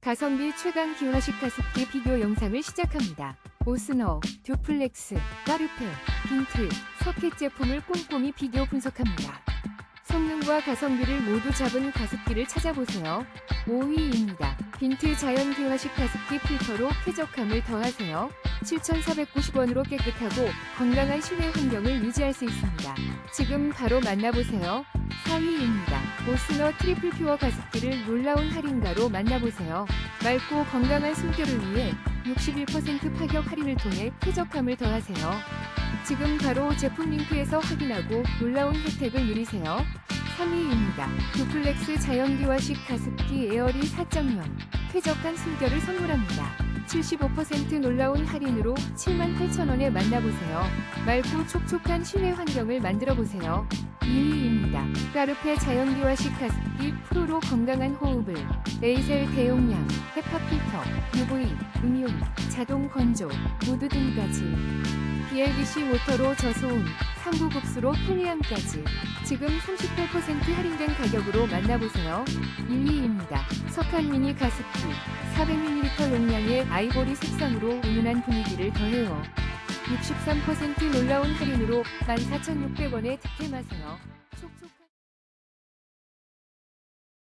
가성비 최강 기화식 가습기 비교 영상을 시작합니다. 오스너, 듀플렉스, 까르페, 빈트, 서킷 제품을 꼼꼼히 비교 분석합니다. 성능과 가성비를 모두 잡은 가습기를 찾아보세요. 5위입니다. 빈트 자연 기화식 가습기 필터로 쾌적함을 더하세요. 7,490원으로 깨끗하고 건강한 실내 환경을 유지할 수 있습니다. 지금 바로 만나보세요. 4위입니다. 오스너 트리플 퓨어 가습기를 놀라운 할인가로 만나보세요. 맑고 건강한 숨결을 위해 61% 파격 할인을 통해 쾌적함을 더하세요. 지금 바로 제품 링크에서 확인하고 놀라운 혜택을 누리세요. 3위입니다. 듀플렉스 자연기화식 가습기 에어리 4.0 쾌적한 숨결을 선물합니다. 75% 놀라운 할인으로 78,000원에 만나보세요. 맑고 촉촉한 실내 환경을 만들어보세요. 2위입니다. 까르페 자연기화식 가습기 프로로 건강한 호흡을 에이셀 대용량, 헤파 필터, UV, 음용, 자동 건조, 무드 등까지 BLBC 모터로 저소음, 3구 급수로 편리함까지 지금 38% 할인된 가격으로 만나보세요. 1위입니다. 석한 미니 가습기 400ml 용량의 아이보리 색상으로 은은한 분위기를 더해요. 63% 놀라운 할인으로 14,600원에 득템하세요.